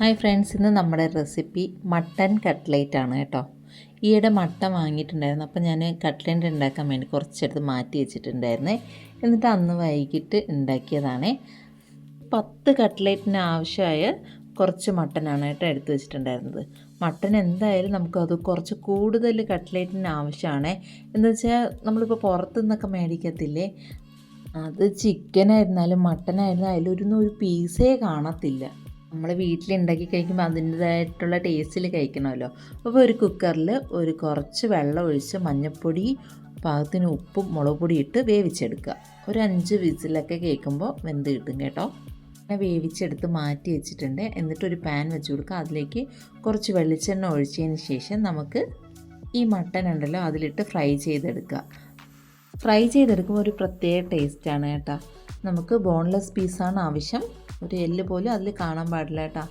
Hi friends ഇന്ന് നമ്മുടെ recipe mutton cutlet ആണ് കേട്ടോ. ഈയിടെ മട്ടൻ വാങ്ങിയിട്ടുണ്ടായിരുന്നു അപ്പോൾ ഞാൻ കട്ട്ലേറ്റ് ഉണ്ടാക്കാൻ വേണ്ടി കുറച്ചെടുത്ത് മാറ്റി വെച്ചിട്ടുണ്ടായിരുന്നേ. എന്നിട്ട് അന്ന് വൈകിട്ട് ഉണ്ടാക്കിയതാണേ. പത്ത് കട്ട്ലേറ്റിന് ആവശ്യമായ കുറച്ച് മട്ടനാണ് കേട്ടോ എടുത്തു വെച്ചിട്ടുണ്ടായിരുന്നത്. മട്ടൻ എന്തായാലും നമുക്കത് കുറച്ച് കൂടുതൽ കട്ട്ലേറ്റിന് ആവശ്യമാണ്. എന്ന് വെച്ചാൽ നമ്മളിപ്പോൾ പുറത്തു നിന്നൊക്കെ മേടിക്കത്തില്ലേ? അത് ചിക്കനായിരുന്നാലും മട്ടനായിരുന്നാലും അതിലൊരു ഒരു പീസേ കാണത്തില്ല. നമ്മൾ വീട്ടിലുണ്ടാക്കി കഴിക്കുമ്പോൾ അതിന്റേതായിട്ടുള്ള ടേസ്റ്റിൽ കഴിക്കണമല്ലോ. അപ്പോൾ ഒരു കുക്കറിൽ ഒരു കുറച്ച് വെള്ളം ഒഴിച്ച് മഞ്ഞൾപ്പൊടി പാകത്തിന് ഉപ്പും മുളക് പൊടി ഇട്ട് വേവിച്ചെടുക്കുക. ഒരു അഞ്ച് വിസിലൊക്കെ കേൾക്കുമ്പോൾ വെന്ത് കിട്ടും കേട്ടോ. അങ്ങനെ വേവിച്ചെടുത്ത് മാറ്റി വെച്ചിട്ടുണ്ട്. എന്നിട്ട് ഒരു പാൻ വെച്ച് കൊടുക്കുക. അതിലേക്ക് കുറച്ച് വെളിച്ചെണ്ണ ഒഴിച്ചതിന് ശേഷം നമുക്ക് ഈ മട്ടൻ ഉണ്ടല്ലോ അതിലിട്ട് ഫ്രൈ ചെയ്തെടുക്കുക. ഫ്രൈ ചെയ്തെടുക്കുമ്പോൾ ഒരു പ്രത്യേക ടേസ്റ്റാണ് കേട്ടോ. നമുക്ക് ബോൺലെസ് പീസാണ് ആവശ്യം. ഒരു എല്ല് പോലും അതിൽ കാണാൻ പാടില്ല കേട്ടോ.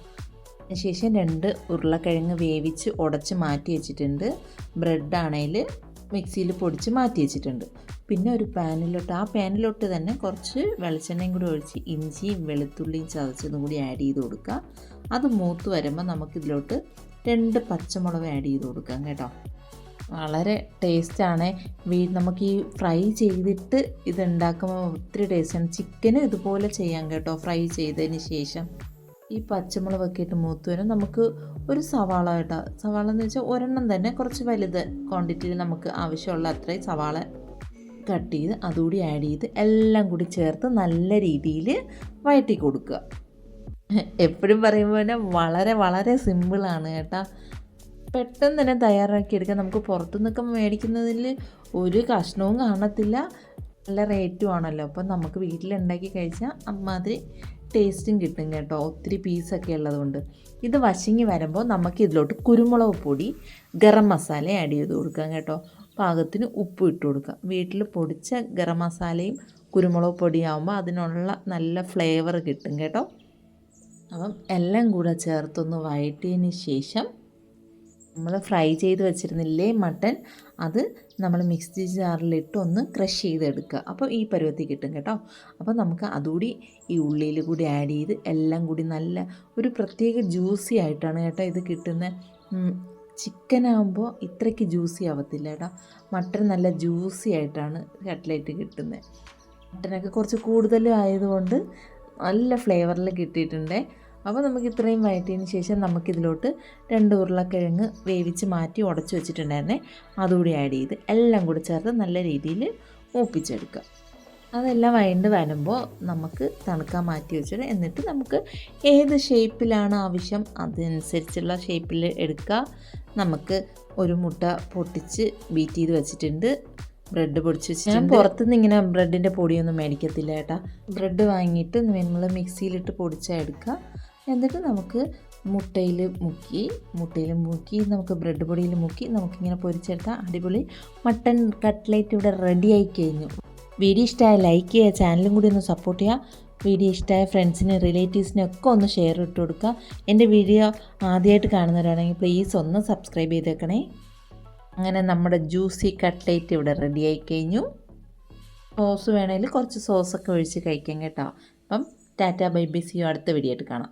ശേഷം രണ്ട് ഉരുളക്കിഴങ്ങ് വേവിച്ച് ഉടച്ച് മാറ്റി വെച്ചിട്ടുണ്ട്. ബ്രെഡാണേൽ മിക്സിയിൽ പൊടിച്ച് മാറ്റി വെച്ചിട്ടുണ്ട്. പിന്നെ ഒരു പാനിലോട്ട് ആ പാനിലോട്ട് തന്നെ കുറച്ച് വെളിച്ചെണ്ണയും കൂടി ഒഴിച്ച് ഇഞ്ചിയും വെളുത്തുള്ളിയും ചതച്ചതും കൂടി ആഡ് ചെയ്ത് കൊടുക്കുക. അത് മൂത്ത് വരുമ്പോൾ നമുക്കിതിലോട്ട് രണ്ട് പച്ചമുളക് ആഡ് ചെയ്ത് കൊടുക്കാം കേട്ടോ. വളരെ ടേസ്റ്റാണ്. നമുക്ക് ഈ ഫ്രൈ ചെയ്തിട്ട് ഇത് ഉണ്ടാക്കുമ്പോൾ ഒത്തിരി ടേസ്റ്റാണ്. ചിക്കന് ഇതുപോലെ ചെയ്യാം കേട്ടോ ഫ്രൈ ചെയ്തതിന് ശേഷം. ഈ പച്ചമുളകൊക്കെ ഇട്ട് മൂത്ത് വരും നമുക്ക് ഒരു സവാള കേട്ടോ. സവാള എന്ന് വെച്ചാൽ ഒരെണ്ണം തന്നെ കുറച്ച് വലുത് ക്വാണ്ടിറ്റിയിൽ നമുക്ക് ആവശ്യമുള്ള അത്രയും സവാള കട്ട് ചെയ്ത് അതുകൂടി ആഡ് ചെയ്ത് എല്ലാം കൂടി ചേർത്ത് നല്ല രീതിയിൽ വഴറ്റി കൊടുക്കുക. എപ്പോഴും പറയുമ്പോൾ തന്നെ വളരെ വളരെ സിമ്പിളാണ് കേട്ടോ. പെട്ടെന്ന് തന്നെ തയ്യാറാക്കി എടുക്കാം നമുക്ക് പുറത്തുനിന്നൊക്കെ മേടിക്കുന്നതിൽ ഒരു കഷ്ണവും കാണത്തില്ല. നല്ല റേറ്റും ആണല്ലോ. അപ്പം നമുക്ക് വീട്ടിലുണ്ടാക്കി കഴിച്ചാൽ അമ്മാതിരി ടേസ്റ്റും കിട്ടും കേട്ടോ. ഒത്തിരി പീസൊക്കെ ഉള്ളതുകൊണ്ട് ഇത് വശങ്ങി വരുമ്പോൾ നമുക്ക് ഇതിലോട്ട് കുരുമുളക് പൊടി ഗരം മസാല ആഡ് ചെയ്ത് കൊടുക്കാം കേട്ടോ. പാകത്തിന് ഉപ്പ് ഇട്ട് കൊടുക്കാം. വീട്ടിൽ പൊടിച്ച ഗരം മസാലയും കുരുമുളക് പൊടിയാകുമ്പോൾ അതിനുള്ള നല്ല ഫ്ലേവർ കിട്ടും കേട്ടോ. അപ്പം എല്ലാം കൂടെ ചേർത്തൊന്ന് വഴറ്റിയതിന് ശേഷം നമ്മൾ ഫ്രൈ ചെയ്ത് വെച്ചിരുന്നില്ലേ മട്ടൻ അത് നമ്മൾ മിക്സി ജാറിലിട്ട് ഒന്ന് ക്രഷ് ചെയ്തെടുക്കുക. അപ്പോൾ ഈ പരുവത്തിൽ കിട്ടും കേട്ടോ. അപ്പോൾ നമുക്ക് അതുകൂടി ഈ ഉള്ളിയിൽ കൂടി ആഡ് ചെയ്ത് എല്ലാം കൂടി നല്ല ഒരു പ്രത്യേക ജ്യൂസി ആയിട്ടാണ് കേട്ടോ ഇത് കിട്ടുന്നത്. ചിക്കൻ ആകുമ്പോൾ ഇത്രയ്ക്ക് ജ്യൂസി ആവത്തില്ല കേട്ടോ. മട്ടൻ നല്ല ജ്യൂസി ആയിട്ടാണ് കട്ട്ലേറ്റ് കിട്ടുന്നത്. മട്ടനൊക്കെ കുറച്ച് കൂടുതലും ആയതുകൊണ്ട് നല്ല ഫ്ലേവറിൽ കിട്ടിയിട്ടുണ്ടേ. അപ്പോൾ നമുക്ക് ഇത്രയും വഴറ്റിയതിന് ശേഷം നമുക്കിതിലോട്ട് രണ്ട് ഉരുളക്കിഴങ്ങ് വേവിച്ച് മാറ്റി ഉടച്ച് വെച്ചിട്ടുണ്ടായിരുന്നേ. അതുകൂടി ആഡ് ചെയ്ത് എല്ലാം കൂടി ചേർത്ത് നല്ല രീതിയിൽ മൂപ്പിച്ചെടുക്കുക. അതെല്ലാം വഴണ്ട് വരുമ്പോൾ നമുക്ക് തണുക്കാൻ മാറ്റി വെച്ചിട്ട് എന്നിട്ട് നമുക്ക് ഏത് ഷേപ്പിലാണ് ആവശ്യം അതനുസരിച്ചുള്ള ഷേപ്പിൽ എടുക്കുക. നമുക്ക് ഒരു മുട്ട പൊട്ടിച്ച് ബീറ്റ് ചെയ്ത് വെച്ചിട്ടുണ്ട്. ബ്രെഡ് പൊടിച്ച് വെച്ച് ഞാൻ പുറത്തുനിന്ന് ഇങ്ങനെ ബ്രെഡിന്റെ പൊടിയൊന്നും മേടിക്കത്തില്ല ഏട്ടാ ബ്രെഡ് വാങ്ങിയിട്ട് നമ്മൾ മിക്സിയിലിട്ട് പൊടിച്ചാൽ എടുക്കുക. എന്നിട്ട് നമുക്ക് മുട്ടയിൽ മുക്കി മുട്ടയിൽ മുക്കി നമുക്ക് ബ്രെഡ് പൊടിയിൽ മുക്കി നമുക്കിങ്ങനെ പൊരിച്ചെടുത്താൽ അടിപൊളി മട്ടൺ കട്ട്ലേറ്റ് ഇവിടെ റെഡി ആയി കഴിഞ്ഞു. വീഡിയോ ഇഷ്ടമായ ലൈക്ക് ചെയ്യുക ചാനലും കൂടി ഒന്ന് സപ്പോർട്ട് ചെയ്യുക. വീഡിയോ ഇഷ്ടമായ ഫ്രണ്ട്സിന് റിലേറ്റീവ്സിനും ഒക്കെ ഒന്ന് ഷെയർ ഇട്ട് കൊടുക്കുക. എന്റെ വീഡിയോ ആദ്യമായിട്ട് കാണുന്നവരാണെങ്കിൽ പ്ലീസ് ഒന്ന് സബ്സ്ക്രൈബ് ചെയ്തേക്കണേ അങ്ങനെ നമ്മുടെ ജ്യൂസി കട്ട്ലേറ്റ് ഇവിടെ റെഡി ആയി കഴിഞ്ഞു. സോസ് വേണമെങ്കിൽ കുറച്ച് സോസൊക്കെ ഒഴിച്ച് കഴിക്കാം കേട്ടോ. അപ്പം ടാറ്റ ബൈ ബൈ അടുത്ത വീഡിയോ ആയിട്ട് കാണാം.